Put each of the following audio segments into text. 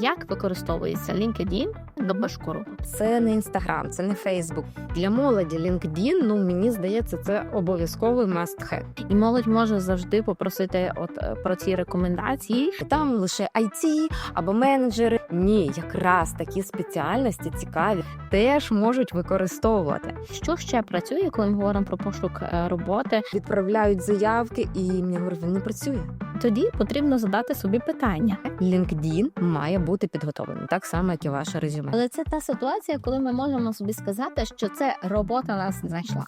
Як використовується LinkedIn до башкору? Це не інстаграм, це не Фейсбук. Для молоді LinkedIn, ну мені здається, це обов'язковий must have. І молодь може завжди попросити от е, про ці рекомендації. Там лише IT або менеджери. Ні, якраз такі спеціальності цікаві теж можуть використовувати. Що ще працює, коли ми говоримо про пошук е, роботи? Відправляють заявки, і мені говорять, він не працює. Тоді потрібно задати собі питання. LinkedIn має бути підготовлений, так само, як і ваше резюме. Але це та ситуація, коли ми можемо собі сказати, що це робота нас знайшла.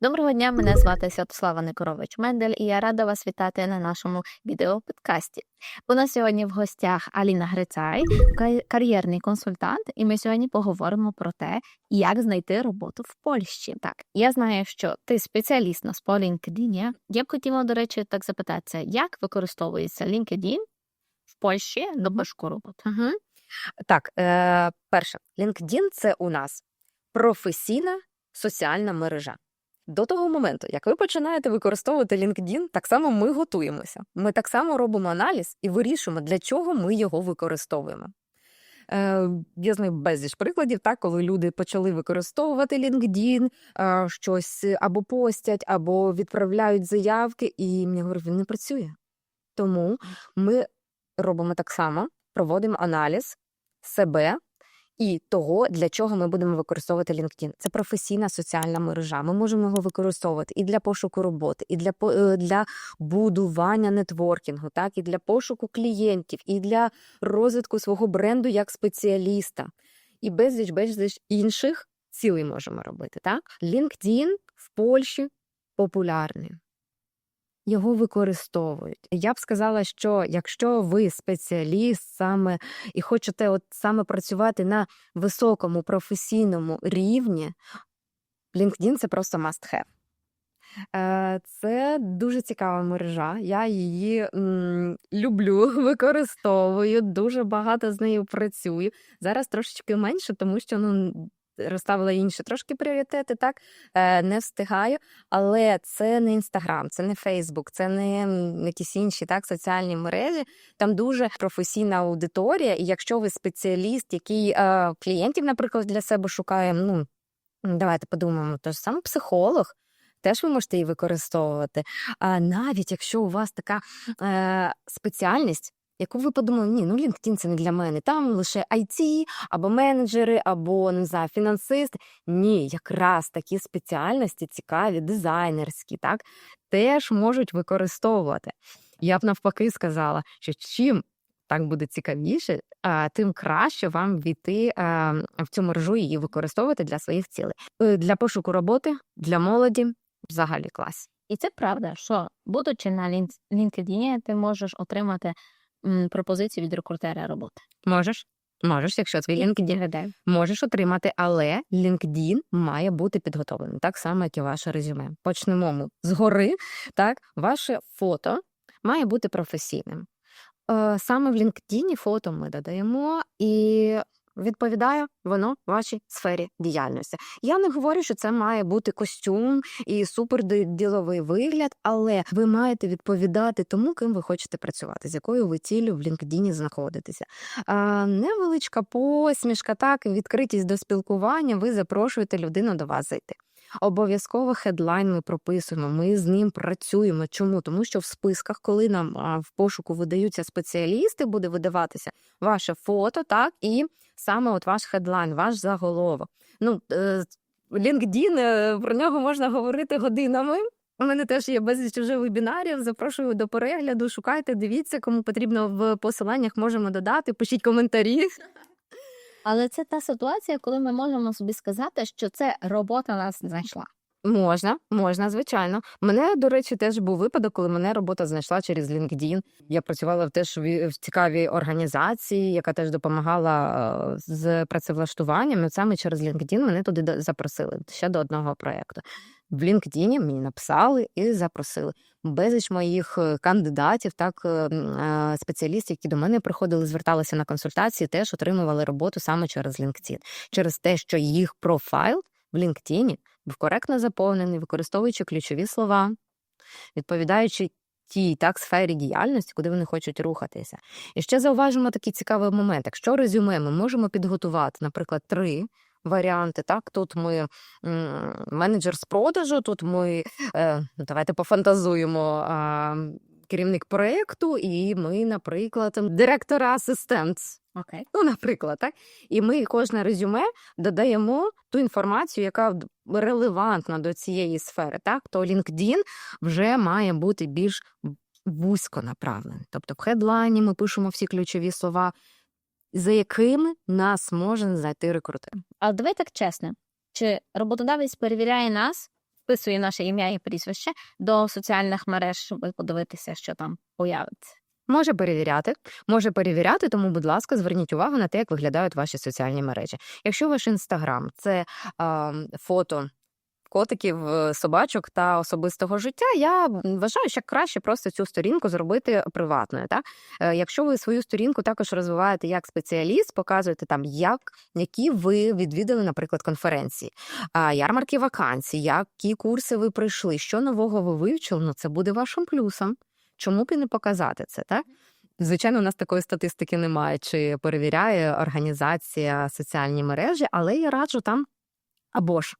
Доброго дня, мене звати Святослава Никорович Мендель, і я рада вас вітати на нашому відеоподкасті. У нас сьогодні в гостях Аліна Грицай, кар'єрний консультант, і ми сьогодні поговоримо про те, як знайти роботу в Польщі. Так, я знаю, що ти спеціаліст на по LinkedIn. Я б хотіла, до речі, так запитатися, як використовується LinkedIn в Польщі до пошуку роботи? Угу. Так, е, перше, LinkedIn це у нас професійна соціальна мережа. До того моменту, як ви починаєте використовувати LinkedIn, так само ми готуємося. Ми так само робимо аналіз і вирішуємо, для чого ми його використовуємо. Е, я знаю безліч прикладів, так, коли люди почали використовувати LinkedIn, е, щось або постять, або відправляють заявки, і мені говорять, він не працює. Тому ми робимо так само, проводимо аналіз себе і того, для чого ми будемо використовувати LinkedIn. Це професійна соціальна мережа. Ми можемо його використовувати і для пошуку роботи, і для е, для будування нетворкінгу, так і для пошуку клієнтів, і для розвитку свого бренду як спеціаліста, і безліч безліч інших цілей можемо робити. Так, LinkedIn в Польщі популярний. Його використовують. Я б сказала, що якщо ви спеціаліст саме і хочете от саме працювати на високому професійному рівні, LinkedIn це просто must have. Е, Це дуже цікава мережа. Я її м, люблю, використовую, дуже багато з нею працюю. Зараз трошечки менше, тому що ну, розставила інші трошки пріоритети, так е, не встигаю. Але це не інстаграм, це не Фейсбук, це не якісь інші так соціальні мережі. Там дуже професійна аудиторія. І якщо ви спеціаліст, який е, клієнтів, наприклад, для себе шукає, ну давайте подумаємо, то ж саме психолог. Теж ви можете її використовувати. А навіть якщо у вас така е, спеціальність, яку ви подумали, ні, ну LinkedIn це не для мене. Там лише IT, або менеджери, або не знаю, фінансисти. Ні, якраз такі спеціальності цікаві, дизайнерські, так, теж можуть використовувати. Я б навпаки сказала, що чим так буде цікавіше, тим краще вам війти в цю мережу і її використовувати для своїх цілей. Е, Для пошуку роботи, для молоді взагалі клас. І це правда, що будучи на LinkedIn, ти можеш отримати пропозицію від рекрутера роботи. Можеш? Можеш, якщо твій LinkedIn LinkedIn можеш отримати, але LinkedIn має бути підготовлений, так само, як і ваше резюме. Почнемо ми згори. Так, ваше фото має бути професійним. Е, Саме в LinkedIn фото ми додаємо і відповідає воно вашій сфері діяльності. Я не говорю, що це має бути костюм і суперділовий вигляд, але ви маєте відповідати тому, ким ви хочете працювати, з якою ви ціллю в LinkedIn знаходитеся. А, невеличка посмішка, так, відкритість до спілкування, ви запрошуєте людину до вас зайти. Обов'язково хедлайн ми прописуємо, ми з ним працюємо. Чому? Тому що в списках, коли нам в пошуку видаються спеціалісти, буде видаватися ваше фото, так, і саме от ваш хедлайн, ваш заголовок. Ну, е, LinkedIn, е, про нього можна говорити годинами. У мене теж є безліч вже вебінарів. Запрошую до перегляду. Шукайте, дивіться, кому потрібно в посиланнях можемо додати. Пишіть коментарі. Але це та ситуація, коли ми можемо собі сказати, що це робота нас знайшла. Можна, можна, звичайно. Мене, до речі, теж був випадок, коли мене робота знайшла через LinkedIn. Я працювала в теж в цікавій організації, яка теж допомагала е, з працевлаштуванням. І саме через LinkedIn мене туди запросили ще до одного проєкту. В LinkedIn мені написали і запросили. Безліч моїх е, кандидатів, так е, е, спеціалістів, які до мене приходили, зверталися на консультації, теж отримували роботу саме через LinkedIn. через те, що їх профайл в LinkedIn був коректно заповнений, використовуючи ключові слова, відповідаючи тій так сфері діяльності, куди вони хочуть рухатися. І ще зауважимо такий цікавий момент. Якщо резюме ми можемо підготувати, наприклад, три. Варіанти, так тут ми менеджер з продажу, тут ми е, ну, давайте пофантазуємо керівник проєкту, і ми, наприклад, директора асистент. Окей. Ну, наприклад, так. І ми кожне резюме додаємо ту інформацію, яка релевантна до цієї сфери. Так, то LinkedIn вже має бути більш вузько направлений. Тобто, в хедлайні ми пишемо всі ключові слова, за якими нас може знайти рекрутер. А давай так чесно, чи роботодавець перевіряє нас, вписує наше ім'я і прізвище до соціальних мереж, щоб подивитися, що там появиться? Може перевіряти, може перевіряти, тому, будь ласка, зверніть увагу на те, як виглядають ваші соціальні мережі. Якщо ваш інстаграм це а, фото котиків, е, собачок та особистого життя, я вважаю, що краще просто цю сторінку зробити приватною. Так? Е, Якщо ви свою сторінку також розвиваєте як спеціаліст, показуєте там, як які ви відвідали, наприклад, конференції, ярмарки вакансій, які курси ви пройшли, що нового ви вивчили, ну це буде вашим плюсом. Чому б і не показати це, так? Звичайно, у нас такої статистики немає, чи перевіряє організація соціальні мережі, але я раджу там або ж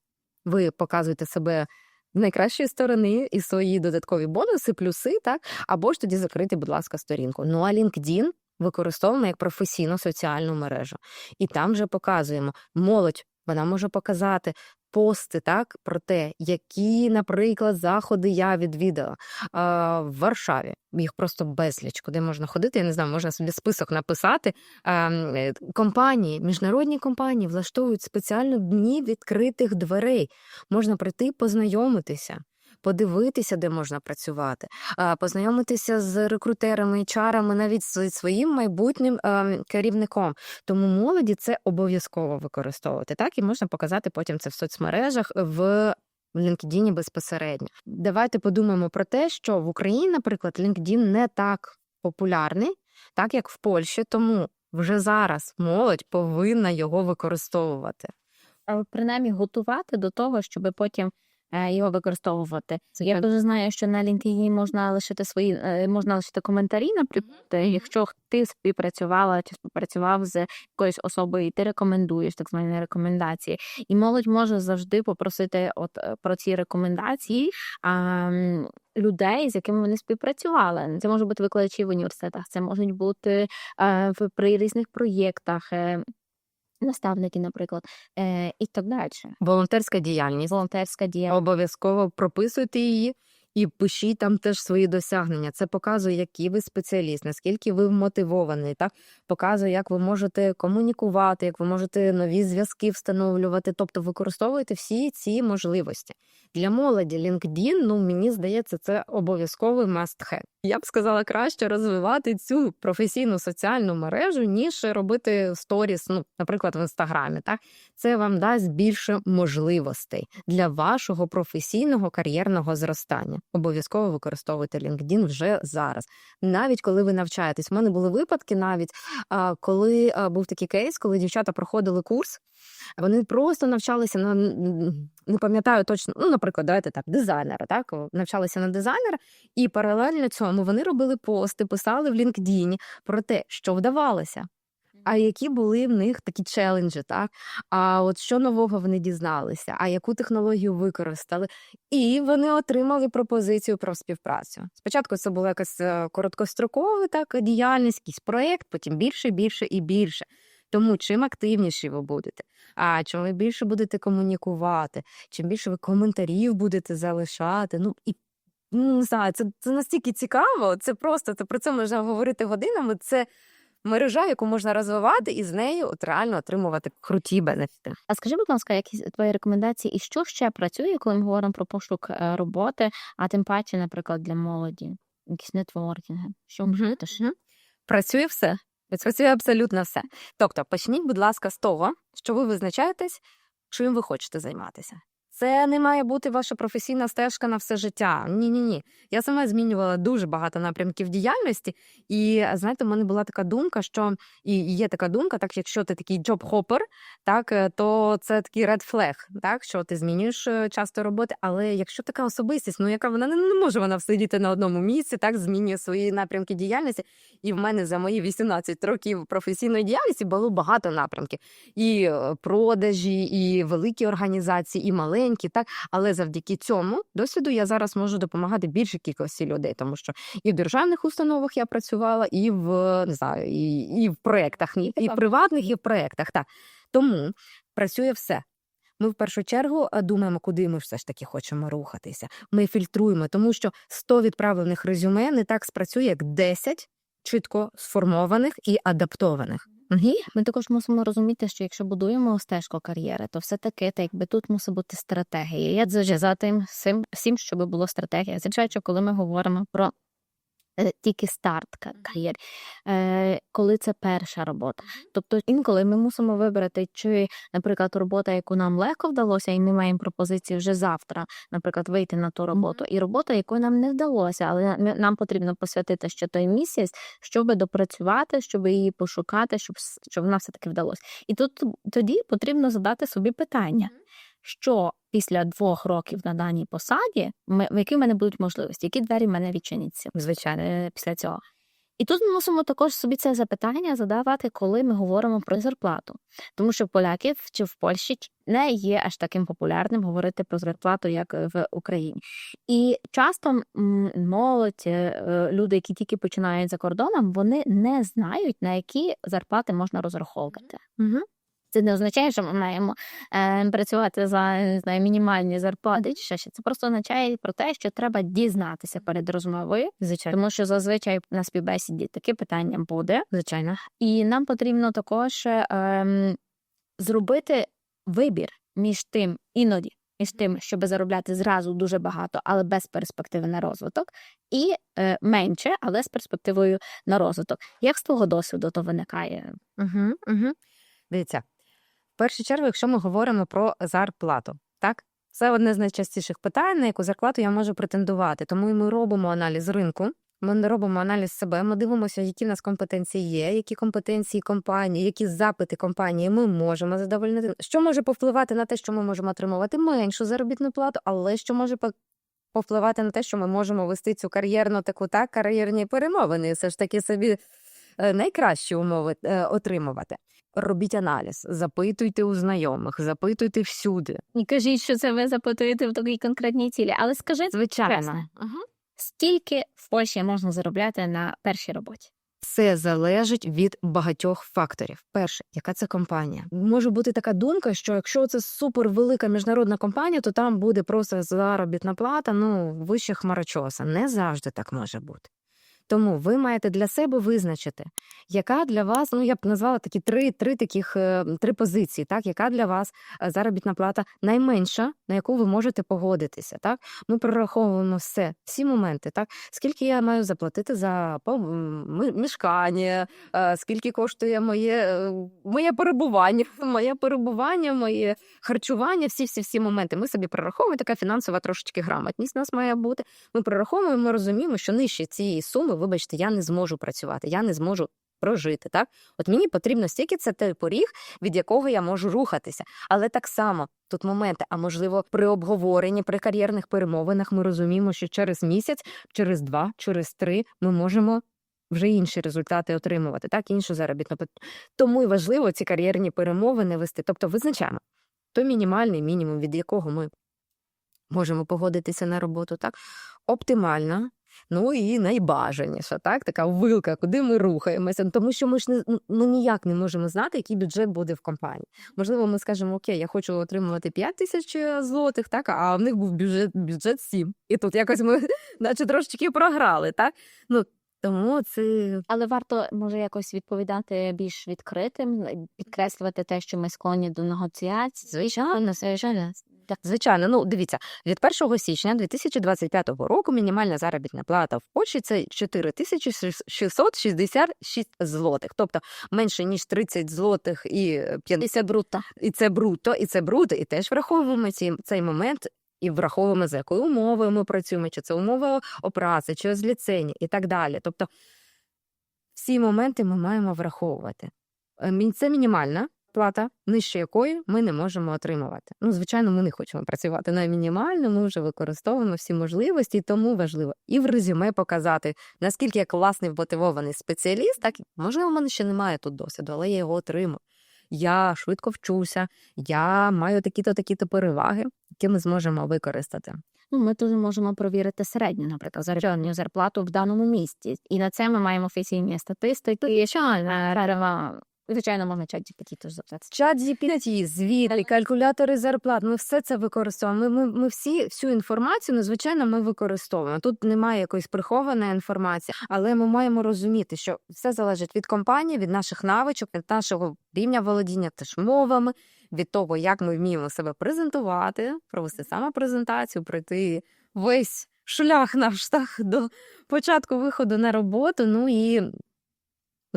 ви показуєте себе з найкращої сторони і свої додаткові бонуси, плюси, так, або ж тоді закрити, будь ласка, сторінку. Ну а LinkedIn використовуємо як професійну соціальну мережу. І там вже показуємо молодь. Вона може показати пости так про те, які, наприклад, заходи я відвідала а, в Варшаві. Їх просто безліч, куди можна ходити. Я не знаю, можна собі список написати. А, е, компанії, міжнародні компанії влаштовують спеціально дні відкритих дверей. Можна прийти познайомитися. Подивитися, де можна працювати, познайомитися з рекрутерами, чарами, навіть з своїм майбутнім керівником. Тому молоді це обов'язково використовувати. Так і можна показати потім це в соцмережах в. В LinkedIn безпосередньо. Давайте подумаємо про те, що в Україні, наприклад, LinkedIn не так популярний, так як в Польщі, тому вже зараз молодь повинна його використовувати. А принаймні готувати до того, щоб потім його використовувати. Я дуже знаю, що на LinkedIn можна лишити свої е, можна лишити коментарі, наприклад, е, якщо ти співпрацювала чи співпрацював з якоюсь особою, і ти рекомендуєш так звані рекомендації, і молодь може завжди попросити от е, про ці рекомендації. А, Людей, з якими вони співпрацювали, це можуть бути викладачі в університетах, це можуть бути е, в при різних проєктах, е, наставники, наприклад, е, і так далі. Волонтерська діяльність. Волонтерська діяльність. Обов'язково прописуйте її і пишіть там теж свої досягнення. Це показує, який ви спеціаліст, наскільки ви вмотивований, так показує, як ви можете комунікувати, як ви можете нові зв'язки встановлювати. Тобто використовуйте всі ці можливості. Для молоді LinkedIn, ну мені здається, це обов'язковий must have. Я б сказала, краще розвивати цю професійну соціальну мережу, ніж робити сторіс, ну, наприклад, в інстаграмі. Так це вам дасть більше можливостей для вашого професійного кар'єрного зростання. Обов'язково використовуйте LinkedIn вже зараз. Навіть коли ви навчаєтесь. У мене були випадки, навіть коли був такий кейс, коли дівчата проходили курс. Вони просто навчалися на не пам'ятаю точно, ну, наприклад, давайте так, дизайнера, так навчалися на дизайнера, і паралельно цьому вони робили пости, писали в LinkedIn про те, що вдавалося. А які були в них такі челенджі, так? А от що нового вони дізналися, а яку технологію використали, і вони отримали пропозицію про співпрацю. Спочатку це була якась е, короткострокова так, діяльність, якийсь проєкт, потім більше, більше і більше. Тому чим активніші ви будете, а чим ви більше будете комунікувати, чим більше ви коментарів будете залишати. Ну і ну, не знаю, це, це настільки цікаво. Це просто це про це можна говорити годинами. Це мережа, яку можна розвивати, і з нею от реально отримувати круті бенефіти. А скажи, будь ласка, які твої рекомендації, і що ще працює, коли ми говоримо про пошук е, роботи, а тим паче, наприклад, для молоді, якісь нетворкінги? Що можете ще? мгм. Працює все. Працює абсолютно все. Тобто, почніть, будь ласка, з того, що ви визначаєтесь, чим ви хочете займатися. Це не має бути ваша професійна стежка на все життя. Ні, ні, ні. Я сама змінювала дуже багато напрямків діяльності, і знаєте, в мене була така думка, що і є така думка, так якщо ти такий джоб-хопер, так е, то це такий ред флег, так що ти змінюєш е, часто роботи. Але якщо така особистість, ну яка вона не, може вона всидіти на одному місці, так змінює свої напрямки діяльності. І в мене за мої 18 років професійної діяльності було багато напрямків. І е, продажі, і великі організації, і маленькі, так. Але завдяки цьому досвіду я зараз можу допомагати більшій кількості людей, тому що і в державних установах я працювала, і в не знаю, і, і в проєктах, ні, і в приватних, і в проєктах. Так. Тому працює все. Ми в першу чергу е, думаємо, куди ми все ж таки хочемо рухатися. Ми фільтруємо, тому що 100 відправлених резюме не так спрацює, як 10 чітко сформованих і адаптованих. Угу. Ми також мусимо розуміти, що якщо будуємо стежку кар'єри, то все таки та якби тут мусить бути стратегія. Я за тим всім, всім, щоб було стратегія. Звичайно, коли ми говоримо про тільки старт ка- кар'єри, е, коли це перша робота. Тобто інколи ми мусимо вибрати, чи, наприклад, робота, яку нам легко вдалося, і ми маємо пропозиції вже завтра, наприклад, вийти на ту роботу, і робота, яку нам не вдалося, але нам потрібно посвятити ще той місяць, щоб допрацювати, щоб її пошукати, щоб, щоб вона все таки вдалося. І тут тоді потрібно задати собі питання. Що після двох років на даній посаді, ми, які в мене будуть можливості, які двері в мене відчиняться Звичайно. е, після цього. І тут ми мусимо також собі це запитання задавати, коли ми говоримо про зарплату. Тому що в поляків чи в Польщі не є аж таким популярним говорити про зарплату, як в Україні. І часто молодь, е, е, люди, які тільки починають за кордоном, вони не знають, на які зарплати можна розраховувати. Угу. Це не означає, що ми маємо е, працювати за не знаю, мінімальні зарплати. Чи ще це просто означає про те, що треба дізнатися перед розмовою, Звичайно. тому що зазвичай на співбесіді таке питання буде, Звичайно. і нам потрібно також ем, зробити вибір між тим іноді. Між тим, щоб заробляти зразу дуже багато, але без перспективи на розвиток, і е, менше, але з перспективою на розвиток. Як з твого досвіду то виникає? Угу, угу. Дивіться, першу чергу, якщо ми говоримо про зарплату, так? Це одне з найчастіших питань, на яку зарплату я можу претендувати. Тому ми робимо аналіз ринку, ми не робимо аналіз себе, ми дивимося, які в нас компетенції є, які компетенції компанії, які запити компанії ми можемо задовольнити. Що може повпливати на те, що ми можемо отримувати меншу заробітну плату, але що може повпливати на те, що ми можемо вести цю кар'єрну таку так, кар'єрні перемовини, все ж таки собі найкращі умови е, отримувати. Робіть аналіз, запитуйте у знайомих, запитуйте всюди. І кажіть, що це ви запитуєте в такій конкретній цілі. Але скажи, чесно, скільки в Польщі можна заробляти на першій роботі? Це залежить від багатьох факторів. Перше, яка це компанія? Може бути така думка, що якщо це супервелика міжнародна компанія, то там буде просто заробітна плата, ну вище хмарочоса. Не завжди так може бути. Тому ви маєте для себе визначити, яка для вас, ну я б назвала такі три, три таких е, три позиції, так, яка для вас е, заробітна плата найменша, на яку ви можете погодитися. Так, ми прораховуємо все, всі моменти, так, скільки я маю заплатити за мешкання, е, скільки коштує моє, моє перебування, моє перебування, моє харчування, всі всі всі моменти. Ми собі прораховуємо така фінансова трошечки грамотність у нас має бути. Ми прораховуємо, ми розуміємо, що нижче цієї суми, вибачте, я не зможу працювати, я не зможу прожити. Так, от мені потрібно стільки це той поріг, від якого я можу рухатися. Але так само тут моменти, а можливо, при обговоренні, при кар'єрних перемовинах ми розуміємо, що через місяць, через два, через три ми можемо. Вже інші результати отримувати, так іншу заробітну. Тому і важливо ці кар'єрні перемовини вести. Тобто визначаємо той мінімальний мінімум, від якого ми можемо погодитися на роботу, так оптимальна, ну і найбажаніша, так така вилка, куди ми рухаємося. Ну, Тому що ми ж не ну ніяк не можемо знати, який бюджет буде в компанії. Можливо, ми скажемо, окей, я хочу отримувати 5 тисяч злотих, так а в них був бюджет бюджет 7. І тут якось ми, наче трошечки програли, так ну. Тому це Але варто може якось відповідати більш відкритим, підкреслювати те, що ми склонні до негоціацій. Звичайно, звичайно. Звичайно, ну дивіться, від 1 січня 2025 року мінімальна заробітна плата в Польщі це 4666 злотих, тобто менше ніж 30 злотих і 50 брутто. і це бруто, і це бруто, і теж враховуємо ці, цей момент. І враховуємо, за якою умовою ми працюємо, чи це умова опраці, чи з ліцені, і так далі. Тобто всі моменти ми маємо враховувати. Е, Це мінімальна плата, нижче якої ми не можемо отримувати. Ну, звичайно, ми не хочемо працювати на мінімальну, ми вже використовуємо всі можливості, тому важливо і в резюме показати, наскільки я класний вмотивований спеціаліст, так можливо, в мене ще немає тут досвіду, але я його отримую. Я швидко вчуся, я маю такі-то такі-то переваги, які ми зможемо використати. Ну, ми тут можемо провірити середню, наприклад, заробітну зарплату в даному місті. І на це ми маємо офіційні статистики. Що е, звичайно, можна чат GPT теж запитати. Чат GPT, звіти, калькулятори зарплат. Ми все це використовуємо. Ми, ми, ми всі всю інформацію, ну, звичайно, ми використовуємо. Тут немає якоїсь прихованої інформації, але ми маємо розуміти, що все залежить від компанії, від наших навичок, від нашого рівня володіння теж мовами, від того, як ми вміємо себе презентувати, провести саме презентацію, пройти весь шлях наш так, до початку виходу на роботу. Ну і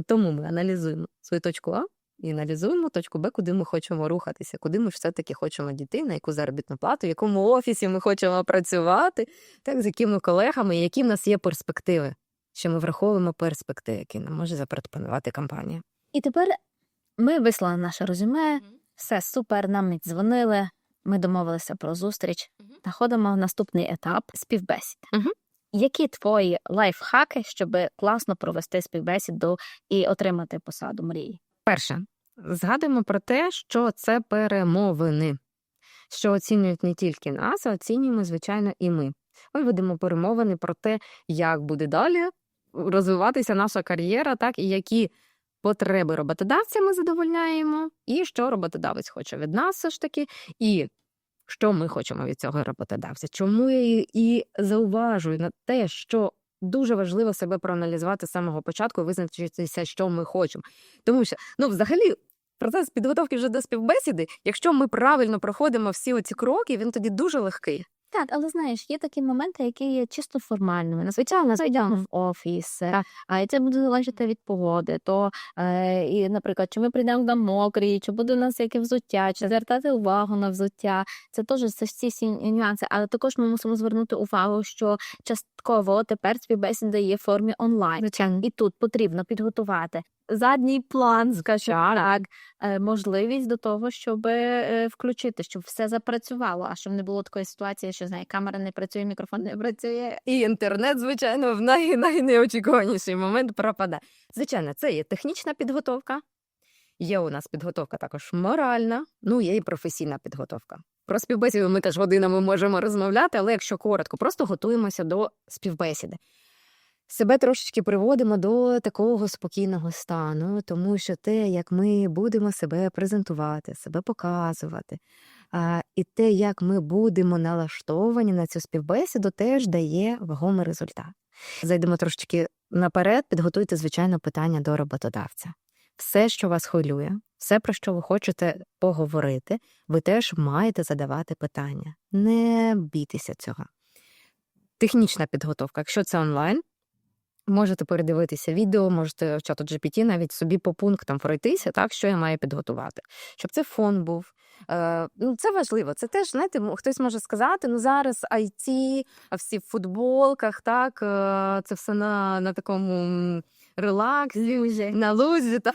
тому ми аналізуємо свою точку А і аналізуємо точку Б, куди ми хочемо рухатися, куди ми все-таки хочемо дійти, на яку заробітну плату, в якому офісі ми хочемо працювати, так, з якими колегами, які в нас є перспективи. Що ми враховуємо перспективи, які нам може запропонувати компанія. І тепер ми вислали наше резюме, все супер, нам дзвонили, ми домовилися про зустріч та ходимо в наступний етап співбесід. Які твої лайфхаки, щоб класно провести співбесіду і отримати посаду мрії? Перше, згадуємо про те, що це перемовини, що оцінюють не тільки нас, а оцінюємо, звичайно, і ми. Ми ведемо перемовини про те, як буде далі розвиватися наша кар'єра, так і які потреби роботодавця ми задовольняємо, і що роботодавець хоче від нас, все ж таки, і що ми хочемо від цього роботодавця. Чому я і- зауважую на те, що дуже важливо себе проаналізувати з самого початку визначитися, що ми хочемо. Тому що, ну, взагалі, процес підготовки вже до співбесіди, якщо ми правильно проходимо всі оці кроки, він тоді дуже легкий. Так, але знаєш, є такі моменти, які є чисто формальними. Ну, Звичайно, зайдемо в офіс, а і це буде залежати від погоди. То е, і, наприклад, чи ми прийдемо там мокрі, чи буде у нас яке взуття, чи звертати увагу на взуття. Це теж це всі всі нюанси. Але також ми мусимо звернути увагу, що частково тепер співбесіда є в формі онлайн. Звичайно. І тут потрібно підготувати задній план, скажімо так, е, можливість до того, щоб е, включити, щоб все запрацювало, а щоб не було такої ситуації, що знає, камера не працює, мікрофон не працює. І інтернет, звичайно, в най- найнеочікуваніший момент пропадає. Звичайно, це є технічна підготовка. Є у нас підготовка також моральна, ну є і професійна підготовка. Про співбесіду ми теж годинами можемо розмовляти, але якщо коротко, просто готуємося до співбесіди. Себе трошечки приводимо до такого спокійного стану, тому що те, як ми будемо себе презентувати, себе показувати, а, і те, як ми будемо налаштовані на цю співбесіду, теж дає вагомий результат. Зайдемо трошечки наперед, підготуйте, звичайно, питання до роботодавця. Все, що вас хвилює, все, про що ви хочете поговорити, ви теж маєте задавати питання. Не бійтеся цього. Технічна підготовка, якщо це онлайн, можете передивитися відео, можете в чату GPT навіть собі по пунктам пройтися, так, що я маю підготувати. Щоб це фон був. Е, ну, це важливо. Це теж, знаєте, хтось може сказати, ну зараз IT, всі в футболках, так, е, це все на, на такому релаксі, на лузі, та,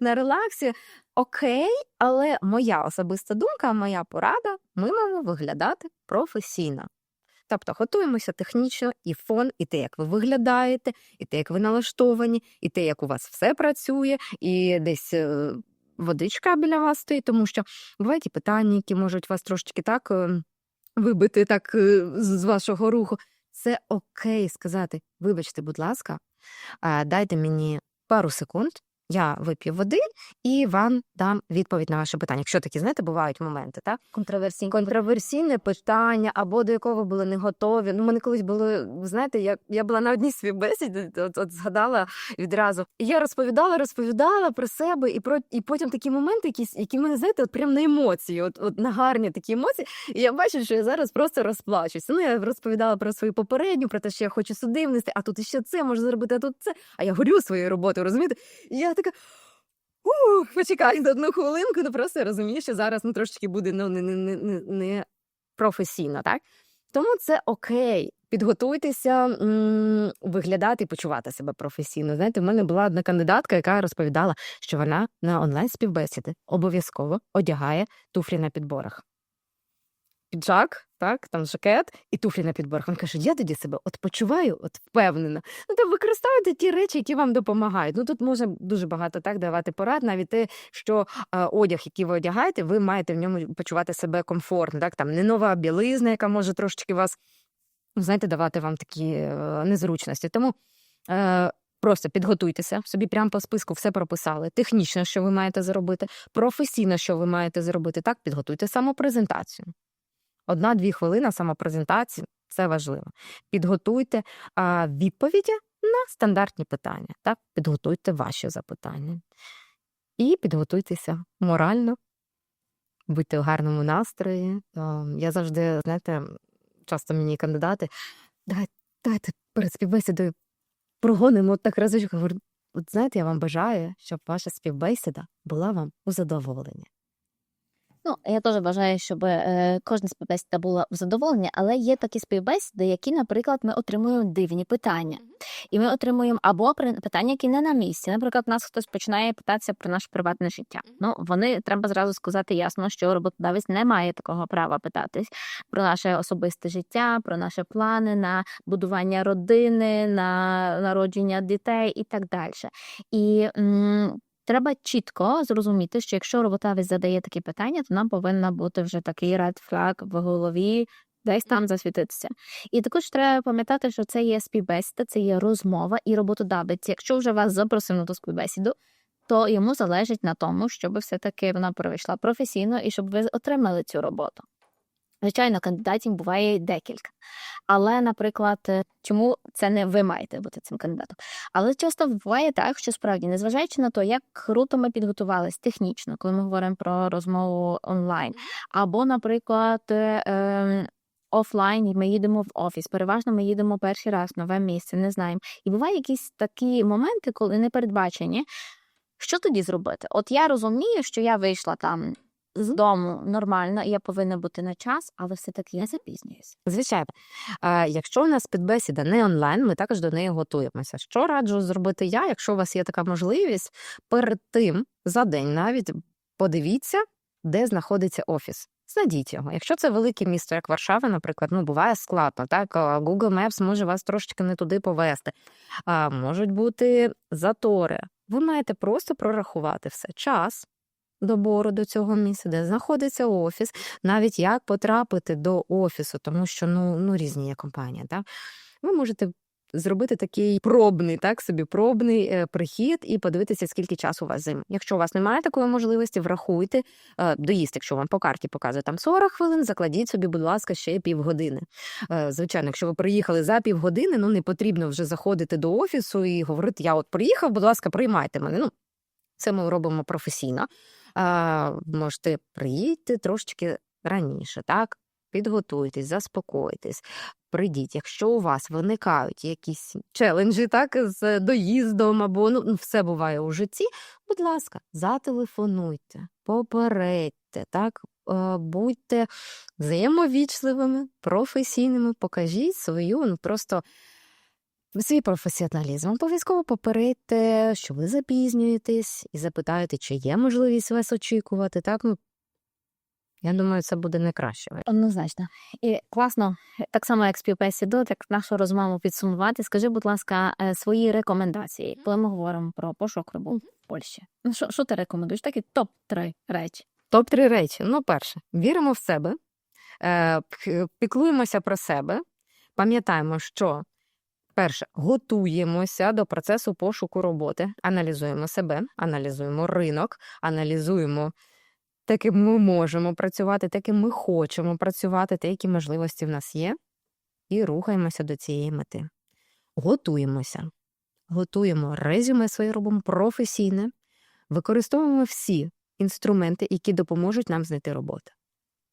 на релаксі. Окей, але моя особиста думка, моя порада, ми маємо виглядати професійно. Тобто готуємося технічно і фон, і те, як ви виглядаєте, і те, як ви налаштовані, і те, як у вас все працює, і десь е, водичка біля вас стоїть, тому що бувають і питання, які можуть вас трошечки так е, вибити так е, з вашого руху. Це окей сказати, вибачте, будь ласка, дайте мені пару секунд, я вип'ю води і вам дам відповідь на ваше питання. Якщо такі, знаєте, бувають моменти, так? Контроверсійні. Контроверсійне питання, або до якого були не готові. Ну, мене колись були, знаєте, я, я була на одній співбесіді, от, от згадала відразу. І я розповідала, розповідала про себе, і про і потім такі моменти, якісь, які мене, знаєте, от прям на емоції, от, от на гарні такі емоції. І я бачу, що я зараз просто розплачуся. Ну, я розповідала про свою попередню, про те, що я хочу сюди внести, а тут іще це можу зробити, а тут це. А я горю своєю роботою, розумієте? Я така. Ух, почекай одну хвилинку, ну просто я розумію, що зараз ну, трошечки буде ну, не, не, не, не, професійно, так? Тому це окей. Підготуйтеся виглядати і почувати себе професійно. Знаєте, в мене була одна кандидатка, яка розповідала, що вона на онлайн співбесіди обов'язково одягає туфлі на підборах. Піджак, так, там жакет і туфлі на підборах. Він каже: я тоді себе от почуваю, от впевнена. Ну, то використовуйте ті речі, які вам допомагають. Ну тут може дуже багато так давати порад, навіть те, що е, одяг, який ви одягаєте, ви маєте в ньому почувати себе комфортно. Так, там не нова білизна, яка може трошечки вас, ну, знаєте, давати вам такі е, незручності. Тому е, просто підготуйтеся, собі прямо по списку все прописали. Технічно, що ви маєте зробити, професійно, що ви маєте зробити. Так, підготуйте самопрезентацію. Одна-дві хвилини самопрезентації це важливо. Підготуйте відповіді на стандартні питання. Так? Підготуйте ваші запитання. І підготуйтеся морально, будьте в гарному настрої. Я завжди, знаєте, часто мені кандидати, давайте, давайте перед співбесідою прогонимо так разочок. Говорю, от знаєте, я вам бажаю, щоб ваша співбесіда була вам у задоволенні. Ну, я теж бажаю, щоб е, кожна співбесіда була в задоволенні, але є такі співбесіди, які, наприклад, ми отримуємо дивні питання. І ми отримуємо або питання, які не на місці. Наприклад, нас хтось починає питатися про наше приватне життя. Ну, вони треба зразу сказати ясно, що роботодавець не має такого права питатись про наше особисте життя, про наші плани на будування родини, на народження дітей і так далі. І м, Треба чітко зрозуміти, що якщо роботавець задає такі питання, то нам повинна бути вже такий ред флаг в голові, десь там засвітитися. І також треба пам'ятати, що це є співбесіда, це є розмова і роботодавець. Якщо вже вас запросив на ту співбесіду, то йому залежить на тому, щоб все-таки вона пройшла професійно і щоб ви отримали цю роботу. Звичайно, кандидатів буває декілька. Але, наприклад, е, чому це не ви маєте бути цим кандидатом? Але часто буває так, що справді, незважаючи на те, як круто ми підготувалися технічно, коли ми говоримо про розмову онлайн, або, наприклад, е, ем, офлайн, і ми їдемо в офіс. Переважно ми їдемо перший раз в нове місце, не знаємо. І бувають якісь такі моменти, коли не передбачені. Що тоді зробити? От я розумію, що я вийшла там з дому нормально, я повинна бути на час, але все-таки я запізнююся. Звичайно, а, якщо у нас підбесіда не онлайн, ми також до неї готуємося. Що раджу зробити я, якщо у вас є така можливість, перед тим за день навіть подивіться, де знаходиться офіс. Знайдіть його. Якщо це велике місто, як Варшава, наприклад, ну буває складно. Так Google Maps може вас трошечки не туди повести. А можуть бути затори. Ви маєте просто прорахувати все час. Добору до цього місця, де знаходиться офіс, навіть як потрапити до офісу, тому що ну, ну різні є компанії. Так? Ви можете зробити такий пробний, так собі пробний е, прихід і подивитися, скільки часу у вас займе. Якщо у вас немає такої можливості, врахуйте е, доїзд, якщо вам по карті показує там 40 хвилин, закладіть собі, будь ласка, ще півгодини. Е, звичайно, якщо ви приїхали за півгодини, ну не потрібно вже заходити до офісу і говорити: я от приїхав, будь ласка, приймайте мене. Ну, це ми робимо професійно. Можете приїдьте трошечки раніше, так? Підготуйтесь, заспокойтесь, прийдіть. Якщо у вас виникають якісь челенджі, так, з доїздом або ну, все буває у житті, будь ласка, зателефонуйте, попередьте, так, будьте взаємовічливими, професійними, покажіть свою, ну просто свій професіоналізм. Обов'язково попередьте, що ви запізнюєтесь, і запитаєте, чи є можливість вас очікувати. Так, ну я думаю, це буде не краще. Однозначно. І класно, так само як співбесіду, так нашу розмову підсумувати. Скажи, будь ласка, е, свої рекомендації, коли ми говоримо про пошук роботи в Польщі. Ну, що, що ти рекомендуєш? Такі топ-3 речі. Топ три речі. Ну, перше, віримо в себе, е, піклуємося про себе, пам'ятаємо, що Перше, готуємося до процесу пошуку роботи, аналізуємо себе, аналізуємо ринок, аналізуємо те, ким ми можемо працювати, те, ким ми хочемо працювати, те, які можливості в нас є, і рухаємося до цієї мети. Готуємося. Готуємо резюме своє робимо професійне, використовуємо всі інструменти, які допоможуть нам знайти роботу.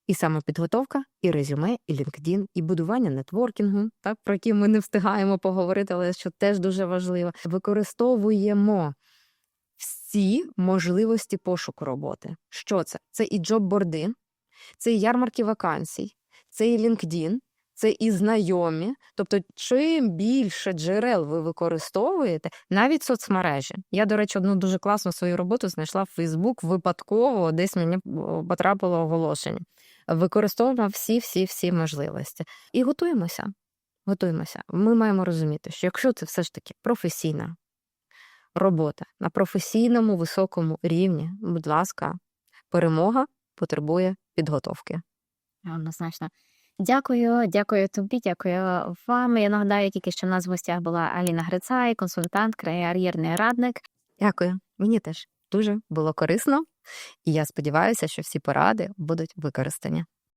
І самопідготовка, і резюме, і LinkedIn, і будування нетворкінгу, так, про які ми не встигаємо поговорити, але що теж дуже важливо. Використовуємо всі можливості пошуку роботи. Що це? Це і джоб-борди, це і ярмарки вакансій, це і LinkedIn, це і знайомі. Тобто, чим більше джерел ви використовуєте, навіть соцмережі. Я, до речі, одну дуже класну свою роботу знайшла в Facebook випадково, десь мені потрапило оголошення. Використовуємо всі, всі, всі можливості. І готуємося. Готуємося. Ми маємо розуміти, що якщо це все ж таки професійна робота на професійному високому рівні, будь ласка, перемога потребує підготовки. Однозначно. Дякую, дякую тобі, дякую вам. Я нагадаю тільки, що в нас в гостях була Аліна Грицай, консультант, кар'єрний радник. Дякую. Мені теж дуже було корисно, і я сподіваюся, що всі поради будуть використані.